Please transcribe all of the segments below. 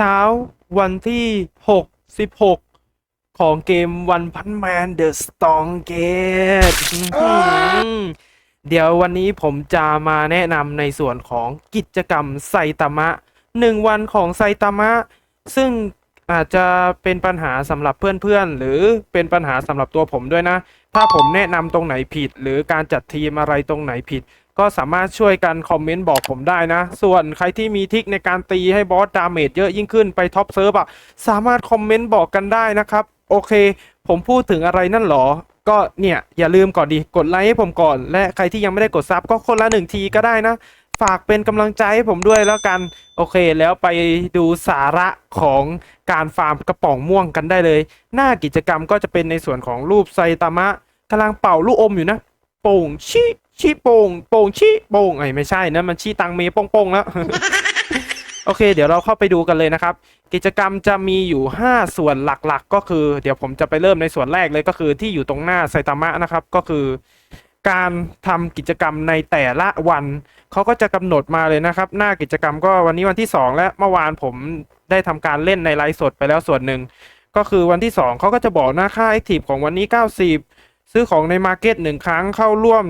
เช้าวันที่ 6 16 ของเกมวันพันแมนเดอะสตองเกตเดี๋ยววันนี้ผมจะมาแนะนำในส่วนของกิจกรรมไซตามะหนึ่งวันของไซตามะ ซึ่งอาจจะเป็นปัญหาสำหรับเพื่อนๆ หรือเป็นปัญหาสำหรับตัวผมด้วยนะ ถ้าผมแนะนำตรงไหนผิด หรือการจัดทีมอะไรตรงไหนผิด ก็สามารถช่วยกันคอมเมนต์บอกผมได้นะ ส่วนใครที่มีทิคในการตีให้บอสดาเมจเยอะยิ่งขึ้นไปท็อปเซิร์ฟอะสามารถคอมเมนต์บอกกันได้นะครับ โอเค ผมพูดถึงอะไรนั่นหรอ ก็เนี่ย อย่าลืมก่อนดีกดไลค์ให้ผมก่อน และใครที่ยังไม่ได้กดซับก็คนละหนึ่งทีก็ได้นะ ฝากเป็นกำลังใจให้ผมด้วยแล้วกัน โอเค แล้วไปดูสาระของการฟาร์มกระป๋องม่วงกันได้เลย หน้ากิจกรรมก็จะเป็นในส่วนของรูปไซตามะกำลังเป่าลูกอมอยู่นะ โป่งชิ ชิโป่งโป่งชิโป่งไอ้ไม่ใช่นะมันชิตังเมโป่งโป่งแล้ว โอเค เดี๋ยวเราเข้าไปดูกันเลยนะครับ กิจกรรมจะมีอยู่ 5 ส่วนหลักๆ ก็คือ เดี๋ยวผมจะไปเริ่มในส่วนแรกเลยก็คือที่อยู่ตรงหน้าไซตามะนะครับ ก็คือ การทำกิจกรรมในแต่ละวันเขาก็จะกำหนดมาเลยนะครับ หน้ากิจกรรมก็วันนี้วันที่ 2 และเมื่อวานผมได้ทำการเล่นในไลฟ์สดไปแล้วส่วนหนึ่งก็คือวันที่ 2เขาก็จะบอกหน้าค่า Active ของวันนี้ 90 ซื้อของในมาร์เก็ตหนึ่งครั้งเข้าร่วม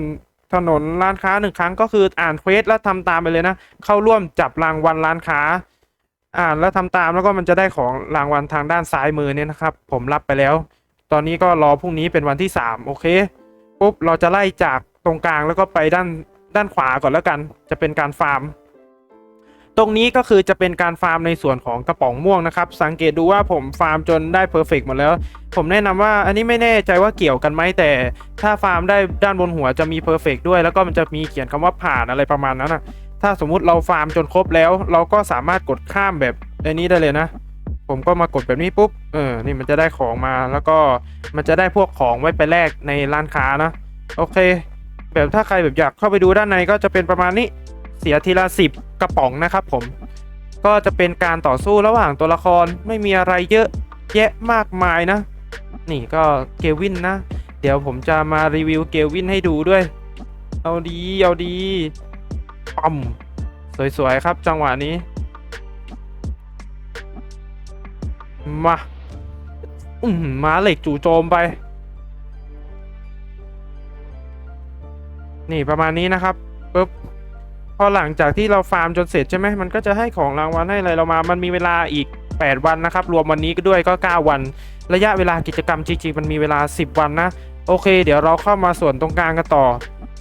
ถนนร้านค้าหนึ่งครั้งก็คืออ่านเควสแล้วทำตามไปเลยนะ เข้าร่วมจับรางวัลร้านค้า อ่านแล้วทำตามแล้วก็มันจะได้ของรางวัลทางด้านซ้ายมือเนี่ยนะครับ ผมรับไปแล้ว ตอนนี้ก็รอพรุ่งนี้เป็นวันที่ 3 โอเคปุ๊บเราจะไล่จากตรงกลางแล้วก็ไปด้านด้านขวาก่อนแล้วกัน จะเป็นการฟาร์ม ตรงนี้ก็คือจะเป็นการฟาร์มในส่วนของกระป๋องม่วงนะครับ สังเกตดูว่าผมฟาร์มจนได้เพอร์เฟกหมดแล้ว ผมแนะนำว่าอันนี้ไม่แน่ใจว่าเกี่ยวกันไหมแต่ ถ้าฟาร์มได้ด้านบนหัวจะมีเพอร์เฟกด้วย แล้วก็มันจะมีเขียนคำว่าผ่านอะไรประมาณนั้นนะถ้าสมมุติเราฟาร์มจนครบแล้ว เราก็สามารถกดข้ามแบบในนี้ได้เลยนะ ผมก็มากดแบบนี้ปุ๊บเออนี่มันจะได้ของมาแล้วก็มันจะได้พวกของไว้ไปแลกในร้านค้านะโอเค แบบถ้าใครแบบอยากเข้าไปดูด้านในก็จะเป็นประมาณนี้ เสียทีละสิบกระป๋องนะครับผม ก็จะเป็นการต่อสู้ระหว่างตัวละครไม่มีอะไรเยอะแยะมากมายนะ นี่ก็เกวินนะ เดี๋ยวผมจะมารีวิวเกวินให้ดูด้วย เอาดีเอาดีปั๊มสวยๆครับจังหวะนี้ มาอืมมาเหล็กจู่โจมไป นี่ประมาณนี้นะครับปุ๊บ พอหลังจากที่เราฟาร์มจนเสร็จใช่ไหมมันก็จะให้ของรางวัลให้อะไรเรามา มันมีเวลาอีก 8 วันนะครับ รวมวันนี้ก็ด้วยก็ 9 วัน ระยะเวลากิจกรรมจริงๆมันมีเวลา 10 วันนะ โอเค เดี๋ยวเราเข้ามาส่วนตรงกลางกันต่อ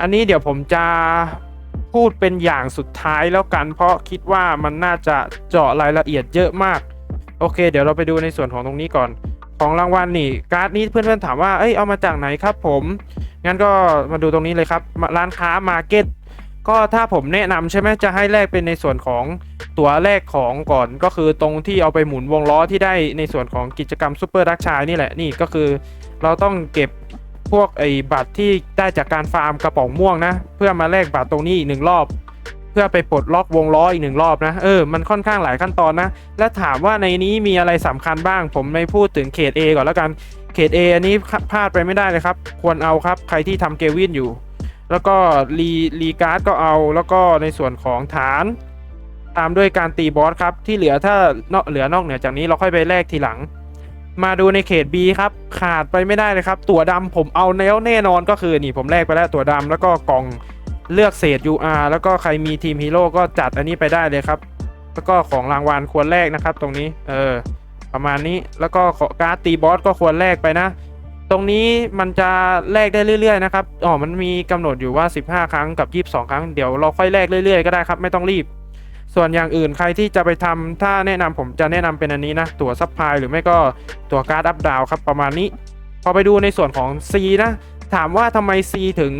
อันนี้เดี๋ยวผมจะพูดเป็นอย่างสุดท้ายแล้วกัน เพราะคิดว่ามันน่าจะเจาะรายละเอียดเยอะมาก โอเค เดี๋ยวเราไปดูในส่วนของตรงนี้ก่อน ของรางวัลนี่ การ์ดนี้เพื่อนๆถามว่า เอ้ย เอามาจากไหนครับผม งั้นก็มาดูตรงนี้เลยครับ ร้านค้ามาร์เก็ต ก็ถ้าผมแนะนำใช่ไหมจะให้แลกเป็นในส่วนของตั๋วแลกของก่อนก็คือตรงที่เอาไปหมุนวงล้อที่ได้ในส่วนของกิจกรรมซูเปอร์ดักชายนี่แหละนี่ก็คือเราต้องเก็บพวกไอ้บัตรที่ได้จากการฟาร์มกระป๋องม่วงนะ เพื่อมาแลกบัตรตรงนี้อีกหนึ่งรอบ เพื่อไปปลดล็อกวงล้ออีกหนึ่งรอบนะเออมันค่อนข้างหลายขั้นตอนนะ และถามว่าในนี้มีอะไรสำคัญบ้าง ผมไม่พูดถึงเขต A ก่อนแล้วกันเขต A อันนี้พลาดไปไม่ได้เลยครับ ควรเอาครับใครที่ทำเกวินอยู่ แล้วก็รีรีการ์ดก็เอา แล้วก็ในส่วนของฐาน ตามด้วยการตีบอสครับ ที่เหลือถ้านอกเหลือนอกเหนือจากนี้เราค่อยไปแลกทีหลัง มาดูในเขต B ครับ ขาดไปไม่ได้เลยครับ ตัวดำผมเอาแล้วแน่นอนก็คือนี่ผมแลกไปแล้วตัวดำแล้วก็กล่องเลือกเศษ UR แล้วก็ใครมีทีมฮีโร่ก็จัดอันนี้ไปได้เลยครับ แล้วก็ของรางวัลควรแลกนะครับ ตรงนี้ เออ ประมาณนี้ แล้วก็การ์ดตีบอสก็ควรแลกไปนะ ตรงนี้มันจะแลกได้เรื่อยๆนะครับอ๋อมันมีกำหนดอยู่ว่า 15 ครั้งกับ 22 ครั้งเดี๋ยวเราค่อยแลกเรื่อยๆก็ได้ครับไม่ต้องรีบ ส่วนอย่างอื่นใครที่จะไปทำถ้าแนะนำผมจะแนะนำเป็นอันนี้นะ ตั๋วซัพพลายหรือไม่ก็ตั๋วการ์ดอัพดาวครับประมาณนี้ พอไปดูในส่วนของ C นะ ถามว่าทำไม C ถึง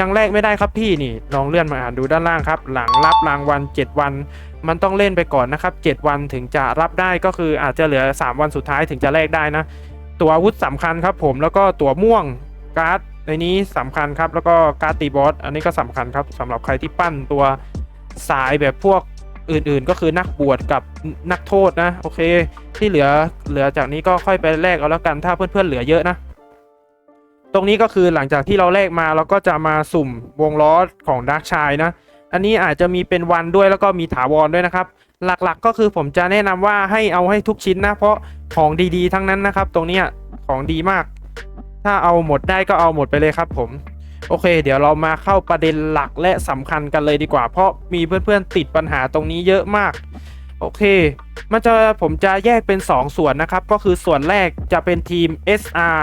ยังแลกไม่ได้ครับพี่นี่ลองเลื่อนมาอ่านดูด้านล่างครับ หลังรับรางวัล 7 วัน มันต้องเล่นไปก่อนนะครับ 7 วันถึงจะรับได้ก็คืออาจจะเหลือ 3 วันสุดท้ายถึงจะแลกได้นะ ตัวอาวุธสำคัญครับผมแล้วก็ตัวม่วงการ์ดในนี้สำคัญครับ แล้วก็การ์ดตีบอสอันนี้ก็สำคัญครับสำหรับใครที่ปั้นตัวสายแบบพวกอื่นๆ ก็คือนักบวชกับนักโทษนะ โอเค ที่เหลือเหลือจากนี้ก็ค่อยไปแลกเอาแล้วกันถ้าเพื่อนๆเหลือเยอะนะ ตรงนี้ก็คือหลังจากที่เราแลกมาเราก็จะมาสุ่มวงล้อของดาร์กชายนะ อันนี้อาจจะมีเป็นวันด้วยแล้วก็มีถาวรด้วยนะครับ หลักๆก็คือผมจะแนะนำว่าให้เอาให้ทุกชิ้นนะ เพราะของดีๆ ทั้งนั้นนะครับ ตรงเนี้ยของดีมาก ถ้าเอาหมดได้ก็เอาหมดไปเลยครับผม โอเค เดี๋ยวเรามาเข้าประเด็นหลักและสำคัญกันเลยดีกว่า เพราะมีเพื่อนๆติดปัญหาตรงนี้เยอะมาก โอเค มันจะผมจะแยกเป็น2ส่วนนะครับ ก็คือส่วนแรกจะเป็นทีม SR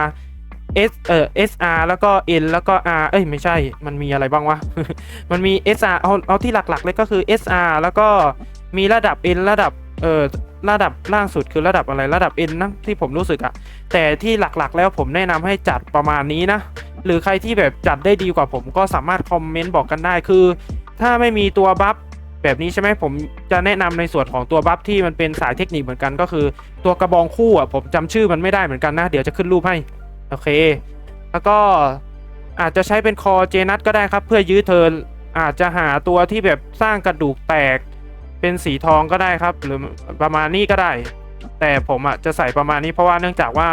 S เอ่อ SR แล้วก็ N แล้วก็ R เอ้ยไม่ใช่ มันมีอะไรบ้างวะ มันมี SR เอาเอาที่หลักๆเลยก็คือ SR แล้วก็ มีระดับ N ระดับเอ่อระดับล่างสุดคือระดับอะไรระดับ N นะที่ผมรู้สึกอะแต่ที่หลักๆ แล้วผมแนะนำให้จัดประมาณนี้นะ หรือใครที่แบบจัดได้ดีกว่าผมก็สามารถคอมเมนต์บอกกันได้คือ ถ้าไม่มีตัวบัฟแบบนี้ใช่ไหมผมจะแนะนำในส่วนของตัวบัฟที่มันเป็นสายเทคนิคเหมือนกันก็คือ ตัวกระบองคู่อะผมจำชื่อมันไม่ได้เหมือนกันนะ เดี๋ยวจะขึ้นรูปให้ โอเค แล้วก็อาจจะใช้เป็นคอเจนัทก็ได้ครับ เพื่อยื้อเทิร์นอาจจะหาตัวที่แบบสร้างกระดูกแตก เป็นสีทองก็ได้ครับ หรือประมาณนี้ก็ได้ แต่ผมอะจะใส่ประมาณนี้เพราะว่าเนื่องจากว่า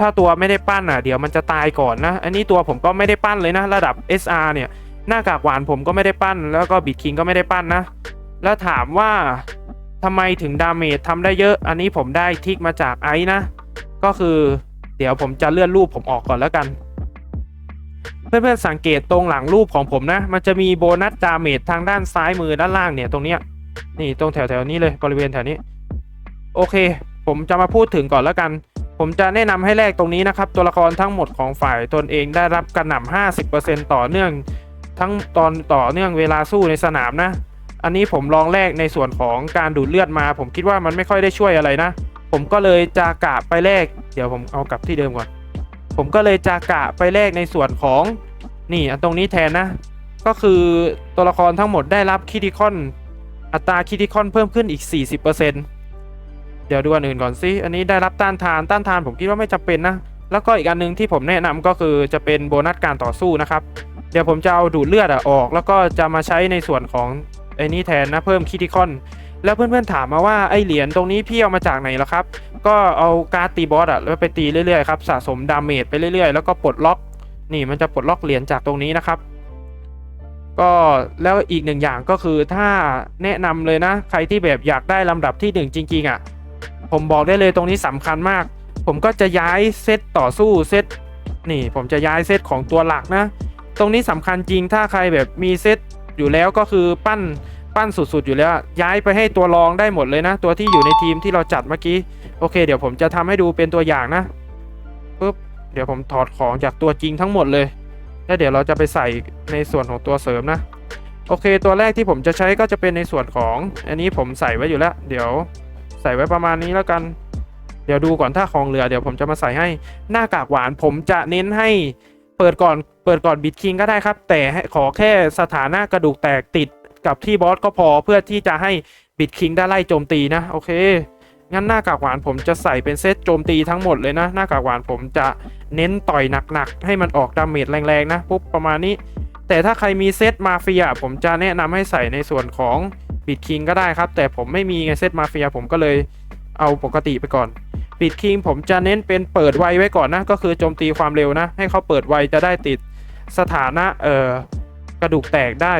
ถ้าตัวไม่ได้ปั้นอะเดี๋ยวมันจะตายก่อนนะ อันนี้ตัวผมก็ไม่ได้ปั้นเลยนะ ระดับ SR เนี่ยหน้ากากหวานผมก็ไม่ได้ปั้น แล้วก็บิดคิงก็ไม่ได้ปั้นนะ แล้วถามว่าทำไมถึงดาเมจทำได้เยอะ อันนี้ผมได้ทิกมาจากไอซ์นะ ก็คือเดี๋ยวผมจะเลื่อนรูปผมออกก่อนแล้วกัน เพื่อนๆสังเกตตรงหลังรูปของผมนะ มันจะมีโบนัสดาเมจทางด้านซ้ายมือด้านล่างเนี่ยตรงเนี้ย นี่ตรงแถวๆนี้เลยบริเวณแถวนี้ โอเค ผมจะมาพูดถึงก่อนแล้วกัน ผมจะแนะนำให้แลกตรงนี้นะครับ ตัวละครทั้งหมดของฝ่ายตนเองได้รับกระหน่ำ50%ต่อเนื่อง ทั้งตอนต่อเนื่องเวลาสู้ในสนามนะ อันนี้ผมลองแลกในส่วนของการดูดเลือดมา ผมคิดว่ามันไม่ค่อยได้ช่วยอะไรนะ ผมก็เลยจะกะไปแลกเดี๋ยวผมเอากลับที่เดิมก่อน ผมก็เลยจะกะไปแลกในส่วนของนี่อันตรงนี้แทนนะ ก็คือตัวละครทั้งหมดได้รับคิติคอน อัตราคิติคอนเพิ่มขึ้นอีก 40%เดี๋ยวดูอันอื่นก่อนสิอันนี้ได้รับต้านทานต้านทานผมคิดว่าไม่จำเป็นนะ แล้วก็อีกอันหนึงที่ผมแนะนำก็คือจะเป็นโบนัสการต่อสู้นะครับ เดี๋ยวผมจะเอาดูดเลือดออก แล้วก็จะมาใช้ในส่วนของไอ้นี่แทนนะเพิ่มคิติคอนแล้วเพื่อนๆถามมาว่าไอ้เหรียญตรงนี้พี่เอามาจากไหนล่ะครับ ก็เอาการ์ดตีบอสอะแล้วไปตีเรื่อยๆครับสะสมดาเมจไปเรื่อยๆ แล้วก็ปลดล็อก นี่มันจะปลดล็อกเหรียญจากตรงนี้นะครับ ก็แล้วอีกหนึ่งอย่างก็คือถ้าแนะนำเลยนะ ใครที่แบบอยากได้ลำดับที่หนึ่งจริงๆอะ่ะ ผมบอกได้เลยตรงนี้สำคัญมาก ผมก็จะย้ายเซตต่อสู้เซตนี่ผมจะย้ายเซตของตัวหลักนะ ตรงนี้สำคัญจริงถ้าใครแบบมีเซตอยู่แล้วก็คือปั้นปั้นสุดๆ อยู่แล้วย้ายไปให้ตัวรองได้หมดเลยนะ ตัวที่อยู่ในทีมที่เราจัดเมื่อกี้โอเค เดี๋ยวผมจะทำให้ดูเป็นตัวอย่างนะปุ๊บเดี๋ยวผมถอดของจากตัวจริงทั้งหมดเลย แล้วเดี๋ยวเราจะไปใส่ในส่วนของตัวเสริมนะ โอเค ตัวแรกที่ผมจะใช้ก็จะเป็นในส่วนของ อันนี้ผมใส่ไว้อยู่แล้ว เดี๋ยวใส่ไว้ประมาณนี้แล้วกัน เดี๋ยวดูก่อนถ้าของเหลือเดี๋ยวผมจะมาใส่ให้หน้ากากหวาน ผมจะเน้นให้เปิดก่อนเปิดก่อนบิดคิงก็ได้ครับ แต่ขอแค่สถานะกระดูกแตกติดกับที่บอสก็พอเพื่อที่จะให้บิดคิงได้ไล่โจมตีนะ โอเค งั้นหน้ากากหวานผมจะใส่เป็นเซตโจมตีทั้งหมดเลยนะ หน้ากากหวานผมจะเน้นต่อยหนักๆ ให้มันออกดาเมจแรงๆนะปุ๊บประมาณนี้ แต่ถ้าใครมีเซตมาเฟียผมจะแนะนำให้ใส่ในส่วนของบิดคิงก็ได้ครับ แต่ผมไม่มีไงเซตมาเฟียผมก็เลยเอาปกติไปก่อนบิดคิงผมจะเน้นเป็นเปิดไวไว้ก่อนนะ ก็คือโจมตีความเร็วนะ ให้เขาเปิดไวจะได้ติดสถานะเอ่อกระดูกแตกได้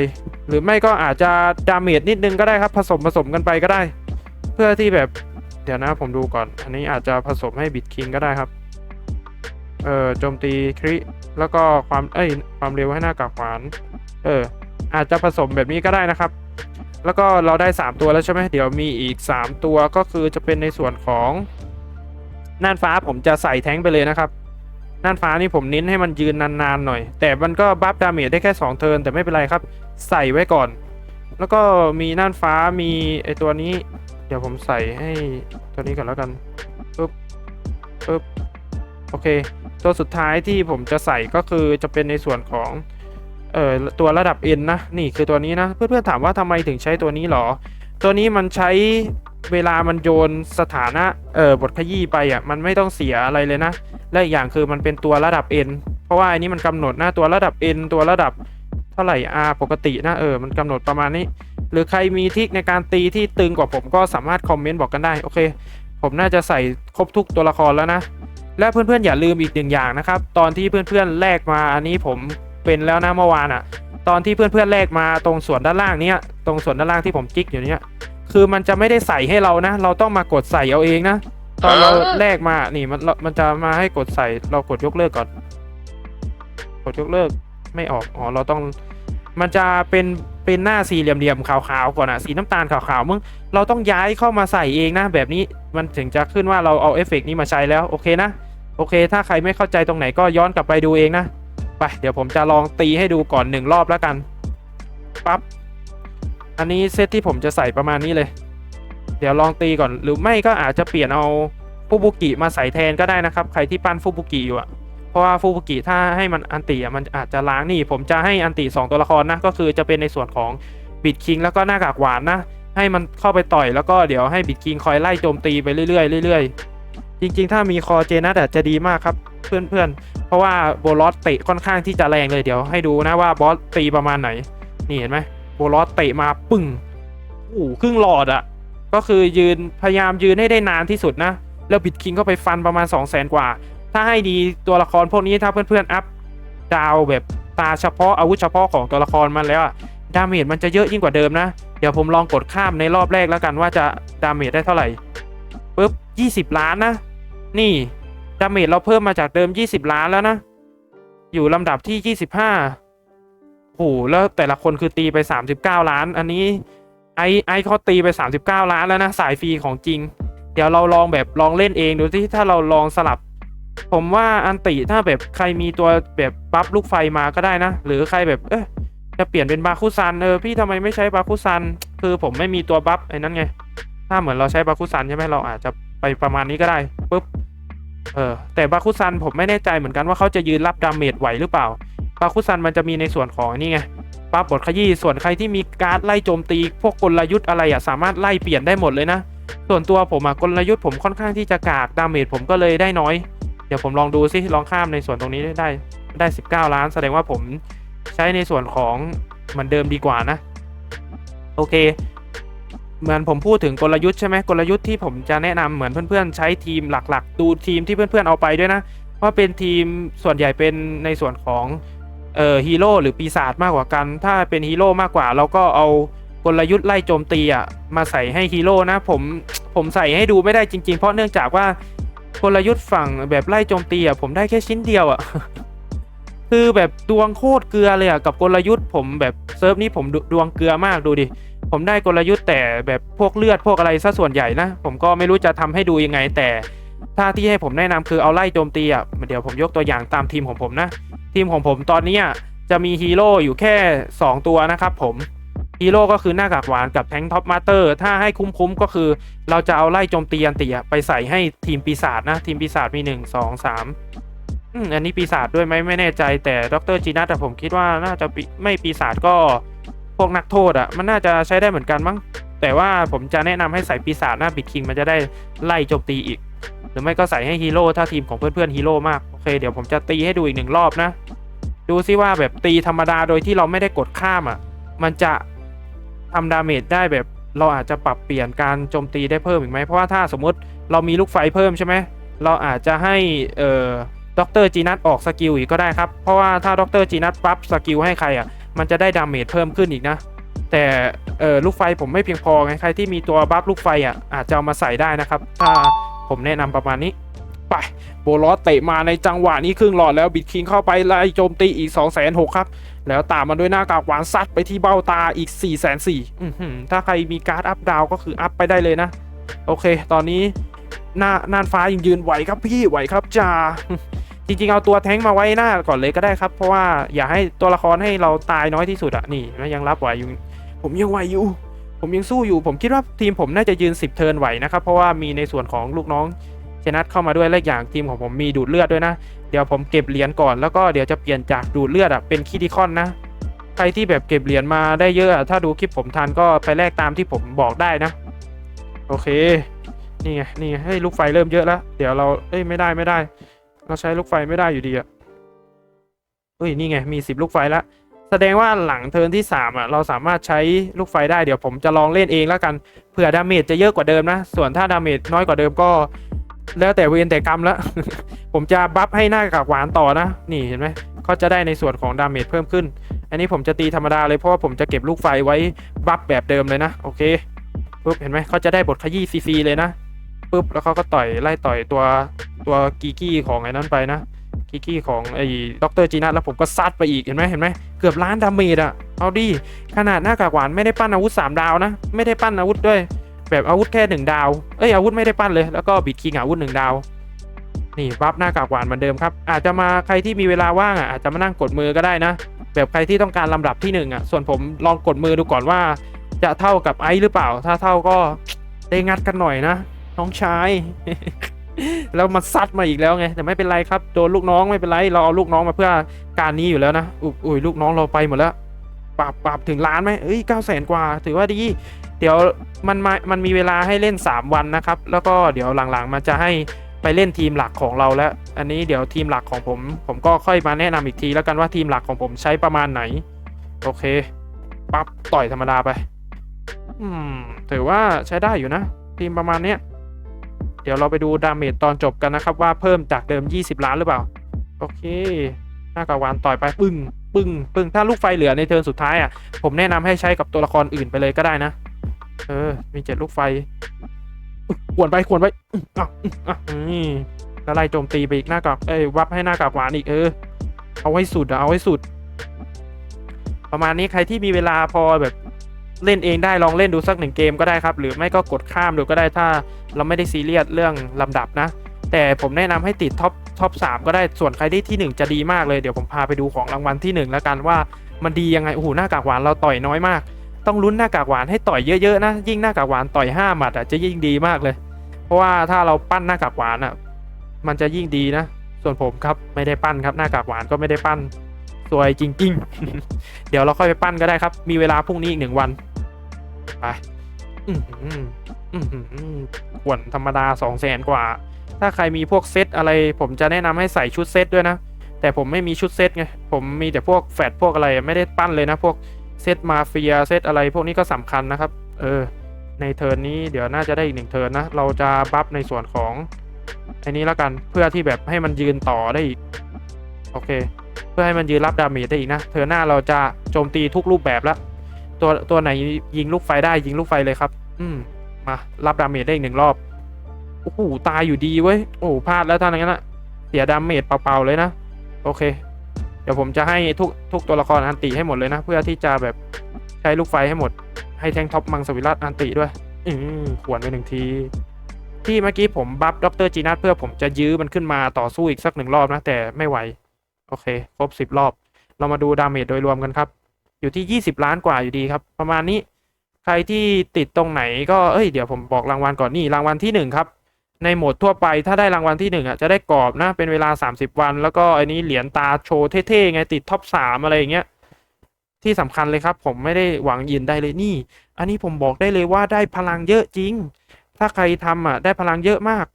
หรือไม่ก็อาจจะดาเมจนิดนึงก็ได้ครับ ผสมผสมกันไปก็ได้ เพื่อที่แบบ ดี๋ยวนะผมดูก่อน อันนี้อาจจะผสมให้บิดคิงก็ได้ครับ เอ่อโจมตีคริแล้วก็ความเอ้ยความเร็วให้หน้ากากหวาน เออ อาจจะผสมแบบนี้ก็ได้นะครับ แล้วก็เราได้ 3 ตัวแล้วใช่ไหมเดี๋ยวมีอีก 3 ตัวก็คือจะเป็นในส่วนของน่านฟ้าผมจะใส่แท้งไปเลยนะครับน่านฟ้านี่ผมเน้นให้มันยืนนานๆหน่อย แต่มันก็บัฟดาเมจได้แค่ 2 เทิร์นแต่ไม่เป็นไรครับ ใส่ไว้ก่อน แล้วก็มีน่านฟ้ามีไอตัวนี้ เดี๋ยวผมใส่ให้ตัวนี้ก่อนแล้วกันปึ๊บปึ๊บโอเค ตัวสุดท้ายที่ผมจะใส่ก็คือจะเป็นในส่วนของเอ่อตัวระดับ N นะ นี่คือตัวนี้นะ เพื่อนๆถามว่าทำไมถึงใช้ตัวนี้หรอ ตัวนี้มันใช้เวลามันโยนสถานะเอ่อบทขยี้ไปอะมันไม่ต้องเสียอะไรเลยนะ และอีกอย่างคือมันเป็นตัวระดับ N เพราะว่าอันนี้มันกำหนดนะตัวระดับ N ตัวระดับเท่าไหร่ R ปกตินะเออมันกำหนดประมาณนี้ หรือใครมีทิกในการตีที่ตึงกว่าผมก็สามารถคอมเมนต์บอกกันได้โอเค ผมน่าจะใส่ครบทุกตัวละครแล้วนะ และเพื่อนๆอย่าลืมอีกหนึ่งอย่างนะครับ ตอนที่เพื่อนๆแลกมาอันนี้ผมเป็นแล้วนะเมื่อวานอะ่ะ ตอนที่เพื่อนๆแลกมาตรงส่วนด้านล่างเนี้ยตรงส่วนด้านล่างที่ผมจิกอยู่เนี้ยคือมันจะไม่ได้ใส่ให้เรานะ เราต้องมากดใส่เอาเองนะตอนเราแลกมานี่มันมันจะมาให้กดใส่เรากดยกเลิกก่อน กดยกเลิกไม่ออกอ๋อเราต้อง มันจะเป็นเป็นหน้าสี่เหลี่ยมๆขาวๆก่อนอะสีน้ำตาลขาวๆมึงเราต้องย้ายเข้ามาใส่เองนะแบบนี้มันถึงจะขึ้นว่าเราเอาเอฟเฟกต์นี้มาใช้แล้วโอเคนะโอเค ถ้าใครไม่เข้าใจตรงไหนก็ย้อนกลับไปดูเองนะไปเดี๋ยวผมจะลองตีให้ดูก่อนหนึ่งรอบแล้วกันปั๊บอันนี้เซตที่ผมจะใส่ประมาณนี้เลย เดี๋ยวลองตีก่อนหรือไม่ก็อาจจะเปลี่ยนเอาฟูบุกิมาใส่แทนก็ได้นะครับ ใครที่ปั้นฟูบุกิอยู่อะ ราะว่าฟูบุกิถ้าให้มันอันติอะมันอาจจะล้างนี่ ผมจะให้อันติสองตัวละครนะก็คือจะเป็นในส่วนของบิดคิงแล้วก็หน้ากากหวานนะให้มันเข้าไปต่อยแล้วก็เดี๋ยวให้บิดคิงคอยไล่โจมตีไปเรื่อยๆเรื่อยๆจริง ๆ ถ้ามีคอเจนัทอะจะดีมากครับเพื่อนๆ เพราะว่าโบลอสเตะค่อนข้างที่จะแรงเลยเดี๋ยวให้ดูนะว่าบอสตีประมาณไหน นี่เห็นไหมโบลอสเตะมาปึ้งโอ้ครึ่งหลอดอะก็คือยืนพยายามยืนให้ได้นานที่สุดนะ แล้วบิดคิงก็ไปฟันประมาณ 2 0 0แสนกว่า ถ้าให้ดีตัวละครพวกนี้ถ้าเพื่อนๆอัพดาวแบบตาเฉพาะอาวุธเฉพาะของตัวละครมันแล้วอะดาเมจมันจะเยอะยิ่งกว่าเดิมนะ เดี๋ยวผมลองกดข้ามในรอบแรกแล้วกันว่าจะดาเมจได้เท่าไหร่ปุ๊บ20 ล้านนะ นี่ดาเมจเราเพิ่มมาจากเดิม 20 ล้านแล้วนะ อยู่ลำดับที่ 25โอ้โหแล้วแต่ละคนคือตีไป 39 ล้าน อันนี้ไอไอเขาตีไป 39 ล้านแล้วนะ สายฟรีของจริง เดี๋ยวเราลองแบบลองเล่นเองดูที่ถ้าเราลองสลับ ผมว่าอันติถ้าแบบใครมีตัวแบบบัฟลูกไฟมาก็ได้นะ หรือใครแบบเออจะเปลี่ยนเป็นบาคุซันเออพี่ทำไมไม่ใช้บาคุซัน คือผมไม่มีตัวบัฟไอ้นั่นไง ถ้าเหมือนเราใช้บาคุซันใช่ไหมเราอาจจะไปประมาณนี้ก็ได้ปุ๊บเออแต่บาคุซันผมไม่แน่ใจเหมือนกันว่าเขาจะยืนรับดาเมจไหวหรือเปล่าบาคุซันมันจะมีในส่วนของนี่ไงปั๊บบทขยี้ส่วนใครที่มีการ์ดไล่โจมตี พวกกลยุทธ์อะไรอะสามารถไล่เปลี่ยนได้หมดเลยนะ ส่วนตัวผมอะกลยุทธ์ผมค่อนข้างที่จะกากดาเมจผมก็เลยได้น้อย เดี๋ยวผมลองดูซิลองข้ามในส่วนตรงนี้ได้ได้ 19 ล้าน แสดงว่าผมใช้ในส่วนของเหมือนเดิมดีกว่านะ โอเค เหมือนผมพูดถึงกลยุทธ์ใช่ไหมกลยุทธ์ที่ผมจะแนะนำเหมือนเพื่อนๆ ใช้ทีมหลักๆ ดูทีมที่เพื่อนๆเอาไปด้วยนะว่าเป็นทีมส่วนใหญ่เป็นในส่วนของเอ่อฮีโร่หรือปีศาจมากกว่ากัน ถ้าเป็นฮีโร่มากกว่าเราก็เอากลยุทธ์ไล่โจมตีอะมาใส่ให้ฮีโร่นะผมผมใส่ให้ดูไม่ได้จริงๆ เพราะเนื่องจากว่า กลยุทธ์ฝั่งแบบไล่โจมตีอะผมได้แค่ชิ้นเดียวอะคือแบบดวงโคตรเกลือเลยอะกับกลยุทธ์ผมแบบเซิร์ฟนี้ผมดวงเกลือมากดูดิผมได้กลยุทธ์แต่แบบพวกเลือดพวกอะไรซะส่วนใหญ่นะผมก็ไม่รู้จะทำให้ดูยังไงแต่ถ้าที่ให้ผมแนะนำคือเอาไล่โจมตีอะเดี๋ยวผมยกตัวอย่างตามทีมของผมนะ ทีมของผมตอนนี้อะจะมีฮีโร่อยู่แค่ 2 ตัวนะครับผม ฮีโร่ก็คือหน้ากากหวานกับแทงท็อปมาสเตอร์ถ้าให้คุ้มๆก็คือ เราจะเอาไล่โจมตีอันติไปใส่ให้ทีมปีศาจนะ ทีมปีศาจมี 1 2 3อืมอันนี้ปีศาจด้วยไหมไม่แน่ใจแต่ดรจีนัทแต่ผมคิดว่าน่าจะไม่ปีศาจก็พวกนักโทษอะมันน่าจะใช้ได้เหมือนกันมั้งแต่ว่าผมจะแนะนำให้ใส่ปีศาจหน้าบิดคิงมันจะได้ไล่โจมตีอีก หรือไม่ก็ใส่ให้ฮีโร่ถ้าทีมของเพื่อนๆฮีโร่มากโอเคเดี๋ยวผมจะตีให้ดูอีกหนึ่งรอบนะ ดูซิว่าแบบตีธรรมดาโดยที่เราไม่ได้กดข้ามอะมันจะ ทำดาเมจได้แบบเราอาจจะปรับเปลี่ยนการโจมตีได้เพิ่มอีกไหมเพราะว่าถ้าสมมติเรามีลูกไฟเพิ่มใช่ไหมเราอาจจะให้เอ่อดรจีนัทออกสกิลอีกก็ได้ครับเพราะว่าถ้าด็อกเตอร์จีนัทปั๊บสกิลให้ใครอะมันจะได้ดาเมจเพิ่มขึ้นอีกนะ แต่เออลูกไฟผมไม่เพียงพอไงใครที่มีตัวบัฟลูกไฟอะอาจจะเอามาใส่ได้นะครับ ถ้าผมแนะนำประมาณนี้ ไปโบลอสเตะมาในจังหวะนี้ครึ่งหลอดแล้วบิดคิงเข้าไปไล่โจมตีอีก 2 6 0 0 0ครับ แล้วตามมาด้วยหน้ากากหวานซัดไปที่เบ้าตาอีก 4 4 0 0 0ถ้าใครมีการ์ดอัพดาวก็คืออัพไปได้เลยนะ โอเค ตอนนี้หน้าน่านฟ้ายังยืนไหวครับพี่ไหวครับจ่าจริงๆ เอาตัวแท้งมาไว้หน้าก่อนเลยก็ได้ครับ เพราะว่าอย่าให้ตัวละครให้เราตายน้อยที่สุดอะนี่ยังรับไหวอยู่ ผมยังไหวอยู่ ผมยังสู้อยู่ ผมคิดว่าทีมผมน่าจะยืน 10 เทิร์นไหวนะครับเพราะว่ามีในส่วนของลูกน้อง นัทเข้ามาด้วยและอย่างทีมของผมมีดูดเลือดด้วยนะ เดี๋ยวผมเก็บเหรียญก่อนแล้วก็เดี๋ยวจะเปลี่ยนจากดูดเลือดอะเป็นคิดิคอนนะ ใครที่แบบเก็บเหรียญมาได้เยอะ ถ้าดูคลิปผมทันก็ไปแลกตามที่ผมบอกได้นะ โอเค นี่ไงนี่ไงเฮ้ยลูกไฟเริ่มเยอะแล้วเดี๋ยวเราเอ้ยไม่ได้ไม่ได้ เราใช้ลูกไฟไม่ได้อยู่ดีอะเฮ้ยนี่ไงมีสิบลูกไฟแล้วแสดงว่าหลังเทิร์นที่สามอะเราสามารถใช้ลูกไฟได้เดี๋ยวผมจะลองเล่นเองแล้วกันเผื่อดาเมจจะเยอะกว่าเดิมนะ ส่วนถ้าดาเมจน้อยกว่าเดิมก็ แล้วแต่เวรแต่กรรมแล้วผมจะบัฟให้หน้ากากหวานต่อนะ นี่เห็นไหมเขาจะได้ในส่วนของดาเมจเพิ่มขึ้น อันนี้ผมจะตีธรรมดาเลยเพราะว่าผมจะเก็บลูกไฟไว้บัฟแบบเดิมเลยนะ โอเคปุ๊บเห็นไหมเขาจะได้บทขยี้ซีซีเลยนะปุ๊บแล้วเขาก็ต่อยไล่ต่อยตัวตัวกีกี้ของไอ้นั้นไปนะกีกี้ของไอ้ด็อกเตอร์จีนัทแล้วผมก็ซัดไปอีกเห็นไหมเห็นไหมเกือบล้านดาเมจอะเอาดิขนาดหน้ากากหวานไม่ได้ปั้นอาวุธสามดาวนะ ไม่ได้ปั้นอาวุธด้วย แบบอาวุธแค่หนึ่งดาว เอ้ยอาวุธไม่ได้ปั้นเลย แล้วก็บิดคิงอาวุธหนึ่งดาว นี่บัฟหน้ากากหวานเหมือนเดิมครับ อาจจะมาใครที่มีเวลาว่างอะอาจจะมานั่งกดมือก็ได้นะ แบบใครที่ต้องการลำดับที่หนึ่งอะ ส่วนผมลองกดมือดูก่อนว่า จะเท่ากับไอซ์หรือเปล่า ถ้าเท่าก็ได้งัดกันหน่อยนะน้องชายแล้วมันซัดมาอีกแล้วไง แต่ไม่เป็นไรครับ โดนลูกน้องไม่เป็นไร เราเอาลูกน้องมาเพื่อการนี้อยู่แล้วนะ อุ๊ยอุ้ยลูกน้องเราไปหมดแล้ว ปรับปรับถึงล้านไหมเอ้ยเก้าแสนกว่า ถือว่าดี เดี๋ยวมันมามันมีเวลาให้เล่น 3 วันนะครับ แล้วก็เดี๋ยวหลังๆ มันจะให้ไปเล่นทีมหลักของเราแล้ว อันนี้เดี๋ยวทีมหลักของผม ผมก็ค่อยมาแนะนำอีกทีแล้วกันว่าทีมหลักของผมใช้ประมาณไหน โอเค ปั๊บต่อยธรรมดาไป อืม ถือว่าใช้ได้อยู่นะ ทีมประมาณเนี้ย เดี๋ยวเราไปดูดาเมจตอนจบกันนะครับ ว่าเพิ่มจากเดิม 20 ล้านหรือเปล่า โอเคหน้ากาวานต่อยไปปึ้งปึ้งปึ้งถ้าลูกไฟเหลือในเทิร์นสุดท้ายอะ ผมแนะนำให้ใช้กับตัวละครอื่นไปเลยก็ได้นะ เออ มีเจ็ดลูกไฟขวนไปขวนไปอะอะนี่แล้วไล่โจมตีไปอีกหน้ากากเอ้ยวับให้หน้ากากหวานอีกเออ เอาให้สุดเอาให้สุด ประมาณนี้ใครที่มีเวลาพอแบบเล่นเองได้ลองเล่นดูสักหนึ่งเกมก็ได้ครับ หรือไม่ก็กดข้ามดูก็ได้ถ้าเราไม่ได้ซีเรียสเรื่องลำดับนะ แต่ผมแนะนำให้ติดท็อปท็อปสามก็ได้ส่วนใครที่ที่หนึ่งจะดีมากเลยเดี๋ยวผมพาไปดูของรางวัลที่หนึ่งแล้วกันว่ามันดียังไงโอ้โหหน้ากากหวานเราต่อยน้อยมาก ต้องลุ้นหน้ากากหวานให้ต่อยเยอะๆนะยิ่งหน้ากากหวานต่อยห้าหมัดอะจะยิ่งดีมากเลย เพราะว่าถ้าเราปั้นหน้ากากหวานอะมันจะยิ่งดีนะ ส่วนผมครับไม่ได้ปั้นครับหน้ากากหวานก็ไม่ได้ปั้นสวยจริงๆ เดี๋ยวเราค่อยไปปั้นก็ได้ครับ มีเวลาพรุ่งนี้อีกหนึ่งวันไปอือหืออื้อหือขวนธรรมดาสองแสนกว่า ถ้าใครมีพวกเซตอะไร ผมจะแนะนำให้ใส่ชุดเซตด้วยนะ แต่ผมไม่มีชุดเซตไง ผมมีแต่พวกแฟดพวกอะไรไม่ได้ปั้นเลยนะ พวก เซตมาเฟียเซตอะไรพวกนี้ก็สำคัญนะครับ เออ ในเทิร์นนี้เดี๋ยวน่าจะได้อีกหนึ่งเทิร์นนะ เราจะบัฟในส่วนของอันนี้แล้วกันเพื่อที่แบบให้มันยืนต่อได้อีก โอเค เพื่อให้มันยืนรับดาเมจได้อีกนะเทิร์นหน้าเราจะโจมตีทุกรูปแบบล้วตัวตัวไหนยิงลูกไฟได้ยิงลูกไฟเลยครับ อืมมารับดาเมจได้อีกหนึ่งรอบโอ้โหตายอยู่ดีเว้ย โอ้พลาดแล้วท่านั้นละเสียดาเมจเปล่าๆเลยนะ โอเค ดี๋ยวผมจะให้ทุกทุกตัวละครอันติให้หมดเลยนะ เพื่อที่จะแบบใช้ลูกไฟให้หมด ให้แทงท็อปมังสวิรัตอันติด้วย อืมขวนไปหนึ่งที ที่เมื่อกี้ผมบัฟด็อกเตอร์จีนัทเพื่อผมจะยื้อมันขึ้นมาต่อสู้อีกสักหนึ่งรอบนะ แต่ไม่ไหว โอเค ครบสิบรอบ เรามาดูดาเมจโดยรวมกันครับ อยู่ที่20ล้านกว่าอยู่ดีครับ ประมาณนี้ ใครที่ติดตรงไหนก็เอ้ยเดี๋ยวผมบอกรางวัลก่อนนี่รางวัลที่หนึ่งครับ ในโหมดทั่วไปถ้าได้รางวัลที่หนึ่งอะจะได้กรอบนะเป็นเวลา 30 วัน แล้วก็อันนี้เหรียญตาโชว์เท่ๆไงติดท็อปสามอะไรอย่างเงี้ยที่สำคัญเลยครับ ผมไม่ได้หวังยินได้เลยนี่ อันนี้ผมบอกได้เลยว่าได้พลังเยอะจริง ถ้าใครทำอะได้พลังเยอะมาก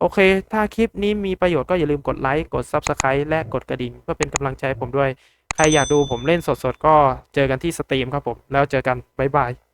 โอเค ถ้าคลิปนี้มีประโยชน์ก็อย่าลืมกดไลค์กด Subscribe และกดกระดิ่งเพื่อเป็นกำลังใจใผมด้วย ใครอยากดูผมเล่นสดๆ ก็เจอกันที่สตรีมครับผม แล้วเจอกัน บ๊ายบาย